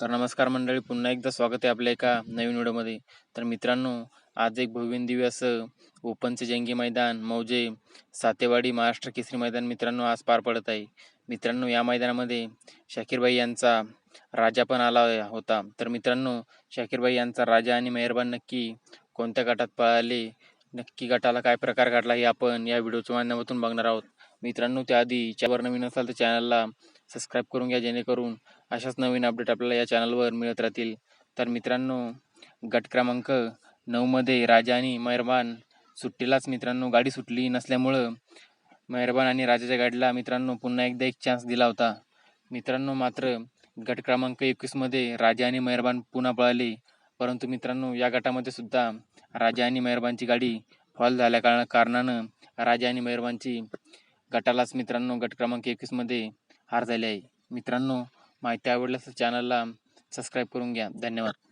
तर नमस्कार मंडळी पुन्हा एकदा स्वागत आहे आपल्या एका नवीन व्हिडिओमध्ये. तर मित्रांनो आज एक भव्यदिव्य असं ओपनचे जंगी मैदान मौजे सातेवाडी महाराष्ट्र केसरी मैदान मित्रांनो आज पार पडत आहे. मित्रांनो या मैदानामध्ये शाकीरबाई यांचा राजा पण आला होता. तर मित्रांनो शाकीरबाई यांचा राजा आणि मेहरबान नक्की कोणत्या गटात पळाले? नक्की गटाला काय प्रकार घडला हे आपण या व्हिडिओच्या माध्यमातून बघणार आहोत. मित्रांनो त्याआधी चॅनलवर नवीन असाल तर चॅनलला सबस्क्राईब करून घ्या जेणेकरून अशाच नवीन अपडेट आपल्याला या चॅनलवर मिळत राहतील. तर मित्रांनो गट क्रमांक नऊमध्ये राजा आणि मेहरबान सुट्टीलाच मित्रांनो गाडी सुटली नसल्यामुळं मेहरबान आणि राजाच्या गाडीला मित्रांनो पुन्हा एकदा एक चान्स दिला होता. मित्रांनो मात्र गट क्रमांक एकवीसमध्ये राजा आणि मेहरबान पुन्हा पळाले. परंतु मित्रांनो या गटामध्ये सुद्धा राजा आणि मेहरबानची गाडी फॉल झाल्या कारण कारणानं राजा आणि मेहरबानची गटालाच मित्रांनो गट क्रमांक एकवीसमध्ये हार झाली आहे. मित्रांनो माहिती आवडल्यास चॅनलला सबस्क्राईब करून घ्या. धन्यवाद.